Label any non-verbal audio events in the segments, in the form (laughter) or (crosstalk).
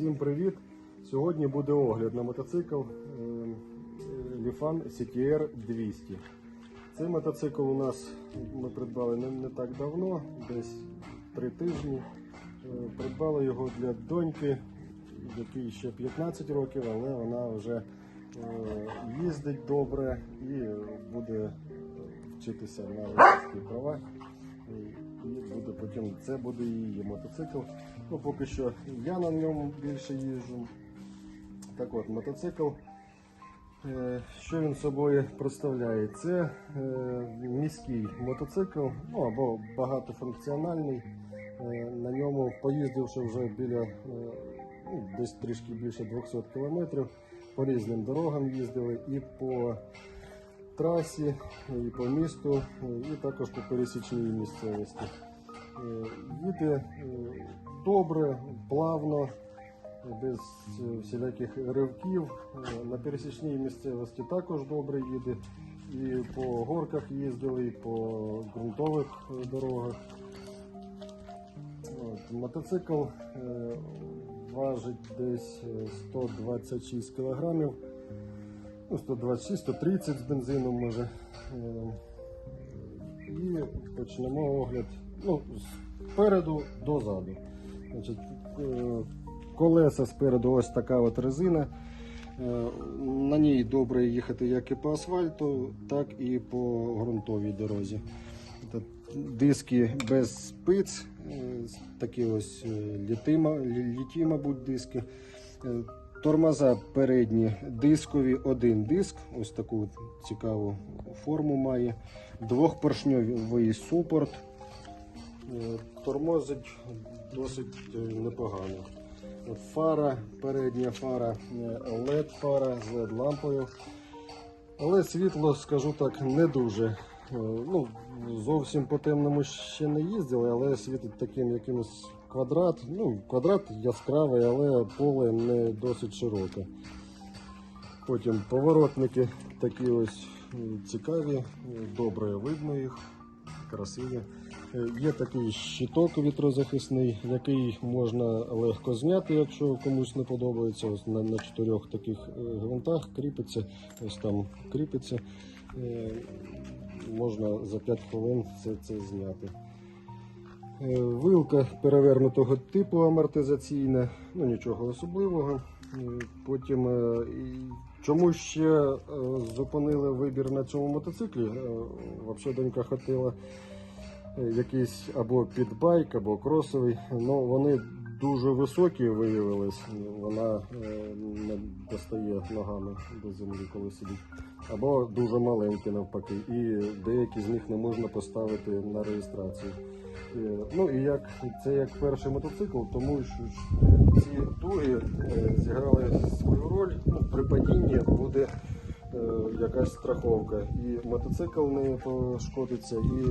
Всім привіт! Сьогодні буде огляд на мотоцикл Lifan CTR 200. Цей мотоцикл у нас ми придбали не, так давно, десь три тижні. Е, Придбали його для доньки, якій ще 15 років, але вона вже е, їздить добре і буде вчитися на водійські права. І буде потім це буде її мотоцикл. Ну, поки що я на ньому більше їжджу. Так от, мотоцикл. е, Що він собою представляє? Це е, міський мотоцикл, ну або багатофункціональний. Е, На ньому поїздивши вже біля ну, десь трішки більше 200 кілометрів, по різним дорогам їздили і по трасі, і по місту, і також по пересічній місцевості. Їде е, добре, плавно, без е, всіляких ривків. Е, На пересічній місцевості також добре їде. І по горках їздили, і по ґрунтових дорогах. От, мотоцикл важить десь е, 126 кілограмів. Ну, 126-130 з бензином може. І почнемо огляд ну, спереду до заду. Значить, е, колеса спереду ось така от резина. Е, На ній добре їхати як і по асфальту, так і по ґрунтовій дорозі. Диски без спиць, е, такі ось літі, мабуть, диски. Тормоза передні дискові, один диск, ось таку цікаву форму має. Двохпоршньовий супорт. Е, Тормозить досить е, непогано. Фара, передня фара, LED фара з LED лампою. Але світло, скажу так, не дуже. Е, Ну, зовсім по темному ще не їздили, але світить таким якимось квадрат. Ну, квадрат яскравий, але поле не досить широке. Потім поворотники такі ось е, цікаві, е, добре видно їх, красиві. Е, Є такий щиток вітрозахисний, який можна легко зняти, якщо комусь не подобається. Ось на, на чотирьох таких е, гвинтах кріпиться, ось там кріпиться. Е, Можна за 5 хвилин це, це зняти. Вилка перевернутого типу амортизаційна, ну нічого особливого. Потім чому ще зупинили вибір на цьому мотоциклі? Взагалі донька хотіла якийсь або підбайк, або кросовий. Ну вони дуже високі виявились. Вона е, не достає ногами до землі, коли сидить. Або дуже маленькі навпаки. І деякі з них не можна поставити на реєстрацію. Е, Ну і як це як перший мотоцикл, тому що ці дуги е, зіграли свою роль. Ну, при падінні буде якась страховка. І мотоцикл не пошкодиться, і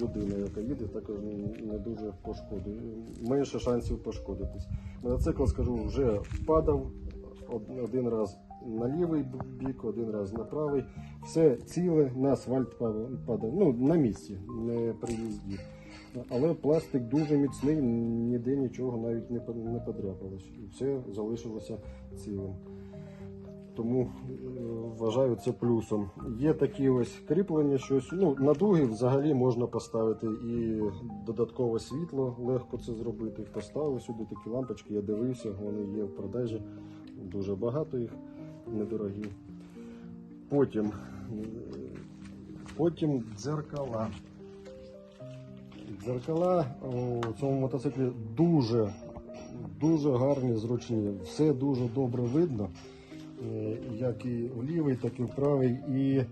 людина, яка їде, також не дуже пошкодить. Менше шансів пошкодитись. Мотоцикл, скажу, вже падав один раз на лівий бік, один раз на правий. Все ціле, на асфальт падав. Ну, на місці, не при їзді. Але пластик дуже міцний, ніде нічого навіть не подряпалось. І все залишилося цілим. Тому е, вважаю це плюсом. Є такі ось кріплення, щось. Ну, на дуги взагалі можна поставити і додаткове світло, легко це зробити. Поставив сюди такі лампочки, я дивився, вони є в продажі. Дуже багато їх, недорогі. Потім, е, потім дзеркала. Дзеркала у цьому мотоциклі дуже, дуже гарні, зручні. Все дуже добре видно, як і в лівий, так і в правий. І,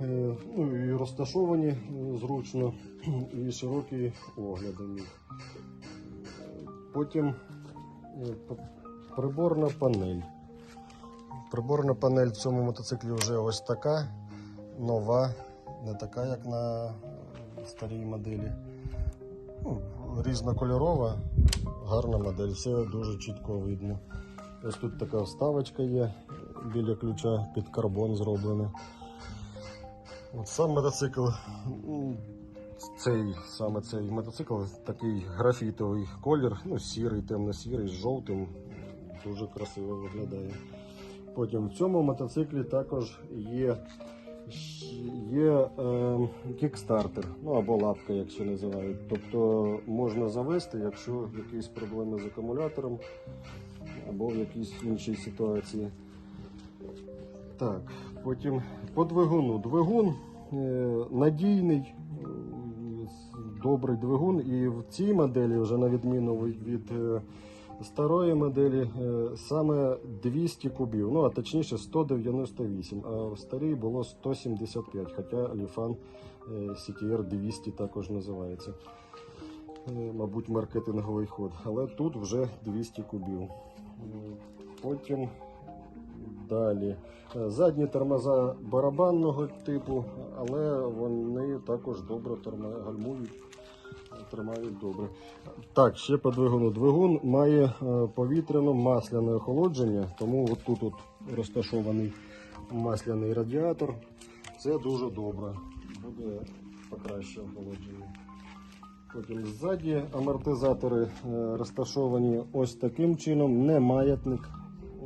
е, ну, і розташовані е, зручно, (clears throat) і широкі огляди. Потім е, приборна панель. Приборна панель в цьому мотоциклі вже ось така, нова, не така, як на старій моделі. Ну, різнокольорова, гарна модель, все дуже чітко видно. Ось тут така вставочка є біля ключа під карбон зроблений. От сам мотоцикл цей саме цей мотоцикл такий графітовий колір, ну сірий, темно-сірий, з жовтим. Дуже красиво виглядає. Потім в цьому мотоциклі також є, є е, кікстартер, ну або лапка, якщо називають. Тобто можна завести, якщо якісь проблеми з акумулятором або в якійсь іншій ситуації. Так, потім по двигуну. Двигун е, надійний, е, добрий двигун, і в цій моделі, вже на відміну від, е, старої моделі, саме 200 кубів, ну а точніше 198, а в старій було 175, хоча Ліфан CTR 200 також називається. Мабуть, маркетинговий ход. Але тут вже 200 кубів. Потім Далі. Е, Задні тормоза барабанного типу, але вони також добре гальмують, тримають добре. Так, ще по двигуну. Двигун має е, повітряно-масляне охолодження, тому от тут от розташований масляний радіатор. Це дуже добре. Буде покраще охолодження. Потім ззаді амортизатори е, розташовані ось таким чином, не маятник.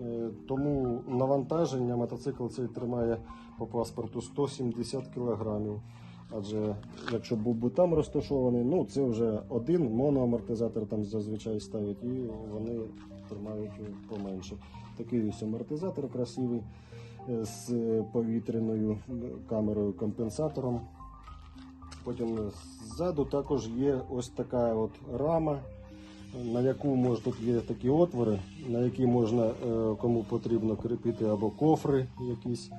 Е, Тому навантаження мотоцикл цей тримає по паспорту 170 кг. Адже якщо був би там розташований, ну це вже один моноамортизатор там зазвичай ставять, і вони тримають поменше. Такий ось амортизатор красивий е, з повітряною камерою компенсатором. Потім ззаду також є ось така от рама, на яку може тут є такі отвори, на які можна, е, кому потрібно кріпити або кофри якісь,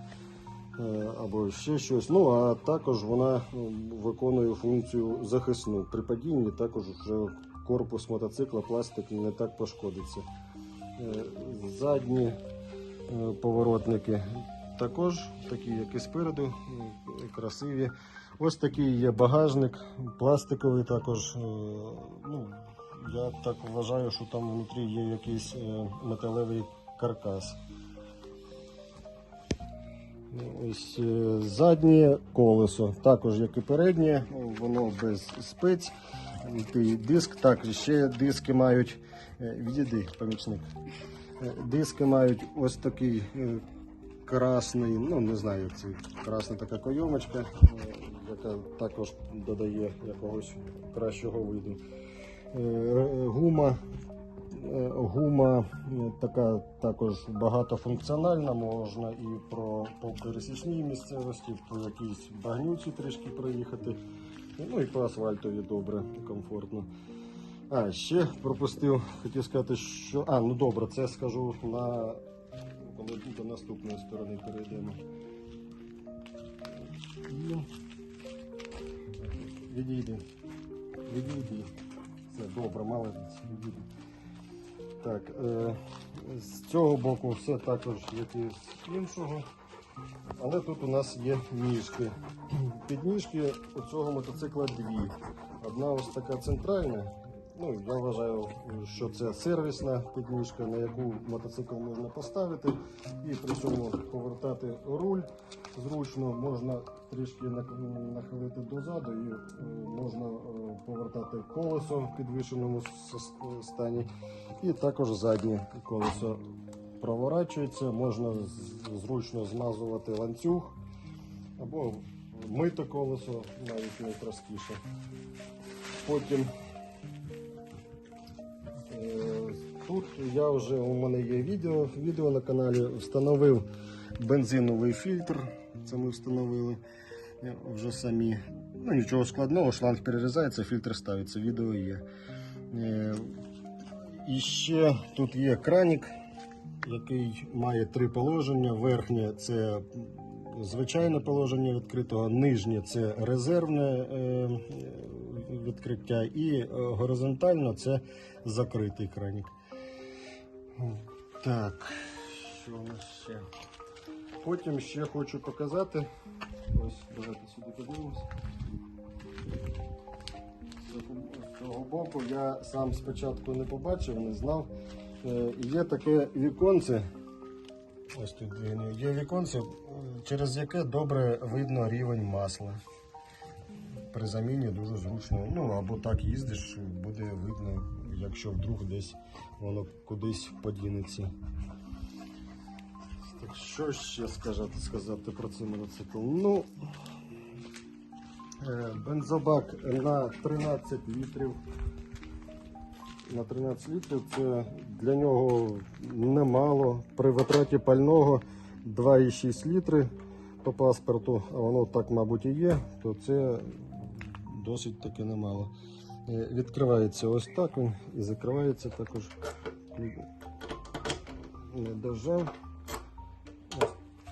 е, або ще щось. Ну а також вона е, виконує функцію захисну. При падінні також вже корпус мотоцикла, пластик не так пошкодиться. Задні поворотники також такі, як і спереду, красиві. Ось такий є багажник, пластиковий також. е, Ну, я так вважаю, що там внутрі є якийсь е, металевий каркас. Ну, Ось е, заднє колесо, також як і переднє, воно без спиць. Диск, так, ще диски мають. Відійди, помічник. Диски мають ось такий красний, ну не знаю, як це красна така койомочка, яка також додає якогось кращого виду. Е, Гума, е, гума е, така також багатофункціональна, можна і про, по пересічній місцевості, по якійсь багнюці трішки проїхати. Ну і по асфальтові добре, комфортно. А, ще пропустив, хотів сказати, що. А, ну добре, це скажу на коли до наступної сторони перейдемо. Ну, Відійди. Відійди. Все, добре, молодець, відійди. Так, е, з цього боку все також як і з іншого. Але тут у нас є ніжки. Підніжки у цього мотоцикла дві. Одна ось така центральна. Ну, я вважаю, що це сервісна підніжка, на яку мотоцикл можна поставити і при цьому повертати руль. Зручно можна трішки нахилити дозаду і е, можна е, повертати колесо в підвішеному сос- стані. І також заднє колесо проворачується, можна зручно змазувати ланцюг або мити колесо навіть найпростіше. Потім я вже у мене є відео, відео на каналі, встановив бензиновий фільтр. Це ми встановили вже самі. Ну нічого складного, шланг перерізається, фільтр ставиться, відео є. Е, І ще тут є кранік, який має три положення. Верхнє це звичайне положення відкритого, нижнє це резервне е, відкриття, і горизонтально це закритий кранік. Так, що у нас ще? Потім ще хочу показати. Ось, давайте сюди подивимось. З цього- боку я сам спочатку не побачив, не знав. Е, Є таке віконце. Ось тут. Є віконце, е, через яке добре видно рівень масла. при заміні дуже зручно. Ну або так їздиш, буде видно, якщо вдруг десь воно кудись подінеться. Так що ще сказати, сказати про цей мотоцикл? Ну, е, бензобак на 13 літрів. На 13 літрів це для нього немало. При витраті пального 2,6 літри по паспорту, а воно так, мабуть, і є, то це досить таки немало. Е, Відкривається ось так він і закривається також. Не. Ось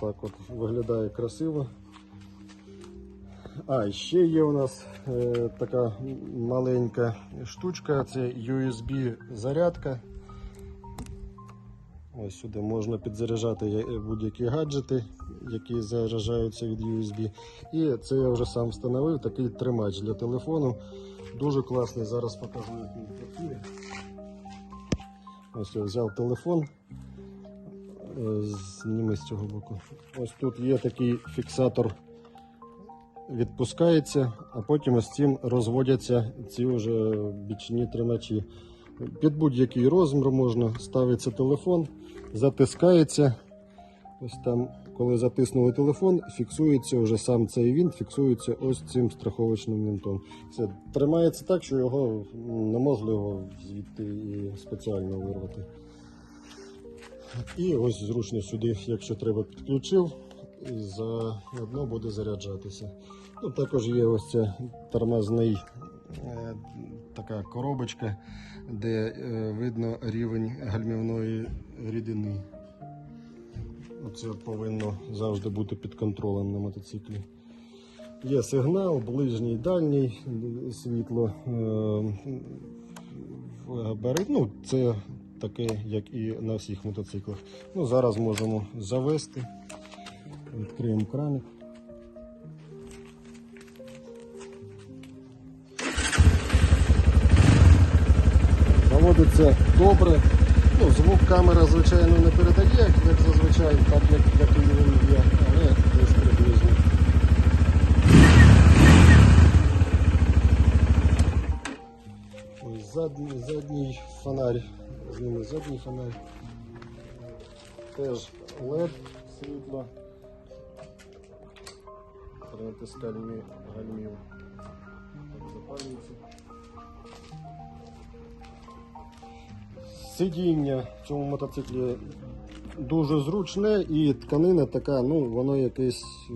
так от виглядає красиво. А, ще є у нас е, така маленька штучка, це USB зарядка. Ось сюди можна підзаряджати будь-які гаджети, які заряджаються від USB. І це я вже сам встановив, такий тримач для телефону. Дуже класний, зараз покажу, як він працює. Ось я взяв телефон. Е, Зніми з цього боку. Ось тут є такий фіксатор, відпускається, а потім з цим розводяться ці вже бічні тримачі. Під будь-який розмір можна ставиться телефон, затискається. Ось там, коли затиснули телефон, фіксується вже сам цей вінт, фіксується ось цим страховочним вінтом. Це тримається так, що його неможливо звідти і спеціально вирвати. І ось зручно сюди, якщо треба, підключив, і заодно буде заряджатися. Ну, також є ось ця тормозний е, така коробочка, де е, видно рівень гальмівної рідини. Це повинно завжди бути під контролем на мотоциклі. Є сигнал, ближній, дальній світло. е, габарит. Ну, це таке, як і на всіх мотоциклах. Ну, зараз можемо завести. Відкриємо краник. Заводиться добре. Ну, звук камера, звичайно, не передає, як зазвичай, так як, як і він є, але десь приблизно. Ось задній, задній фонарь. Зніми задній фонарь. Теж LED світло. При натисканні гальмів. Запалюється. Сидіння в цьому мотоциклі дуже зручне і тканина така, ну воно якесь е,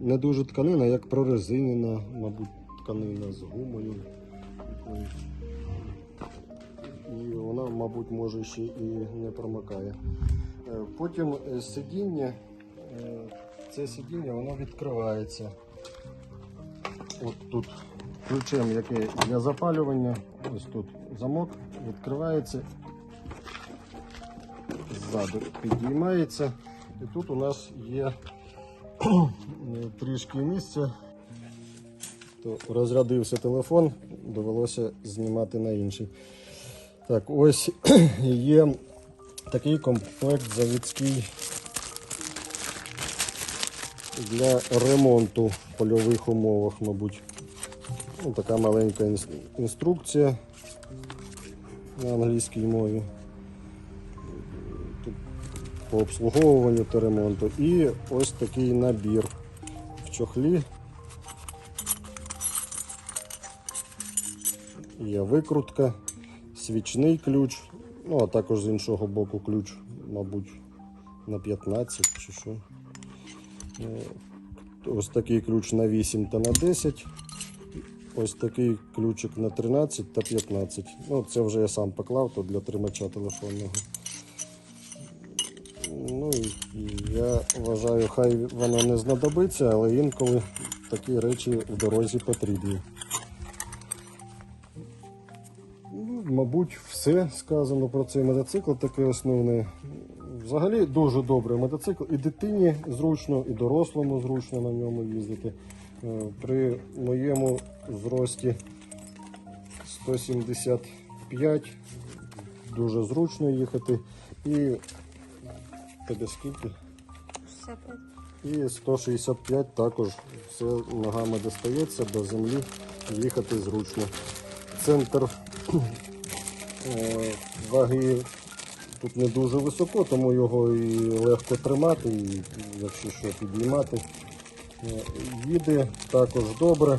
не дуже тканина, як прорезинена, мабуть, тканина з гумою. І вона, мабуть, може ще і не промикає. Е, Потім е, сидіння, це сидіння воно відкривається. От тут ключем, який для запалювання, ось тут замок відкривається, ззаду підіймається. І тут у нас є трішки місця. То розрядився телефон, довелося знімати на інший. Так, ось (clears throat) є такий комплект заводський для ремонту в польових умовах, мабуть. Ну, така маленька інструкція на англійській мові. По обслуговуванню та ремонту. І ось такий набір в чохлі. Є викрутка, свічний ключ, ну а також з іншого боку ключ, мабуть, на 15 чи що. Е, Ось такий ключ на 8 та на 10. Ось такий ключик на 13 та 15. Ну, це вже я сам поклав, то для тримача телефонного. Ну я вважаю, хай воно не знадобиться, але інколи такі речі в дорозі потрібні. Ну, мабуть, все сказано про цей мотоцикл, таке основне. Взагалі дуже добрий мотоцикл. І дитині зручно, і дорослому зручно на ньому їздити. Е, При моєму зрості 175 дуже зручно їхати. І тебе скільки? 65. І 165 також все ногами достається до землі, їхати зручно. Центр е, ваги тут не дуже високо, тому його і легко тримати, і якщо що підіймати. Е, Їде також добре.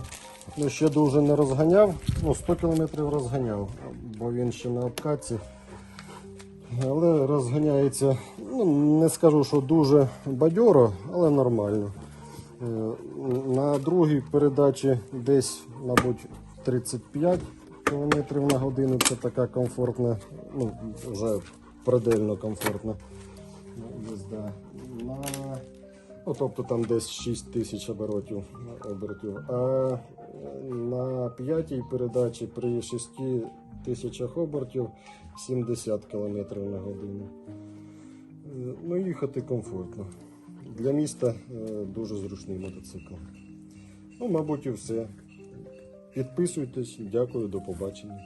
Ну, ще дуже не розганяв, ну 100 км розганяв, бо він ще на обкатці. Але розганяється, ну не скажу, що дуже бадьоро, але нормально. Е, На другій передачі десь, мабуть, 35 км на годину. Це така комфортна, ну вже предельно комфортна їзда. На, ну, тобто там десь 6 тисяч оборотів, оборотів. А на п'ятій передачі при 6 тисячах обертів 70 км на годину. Е, Ну, їхати комфортно. Для міста е, дуже зручний мотоцикл. Ну, мабуть, і все. Підписуйтесь, дякую, до побачення.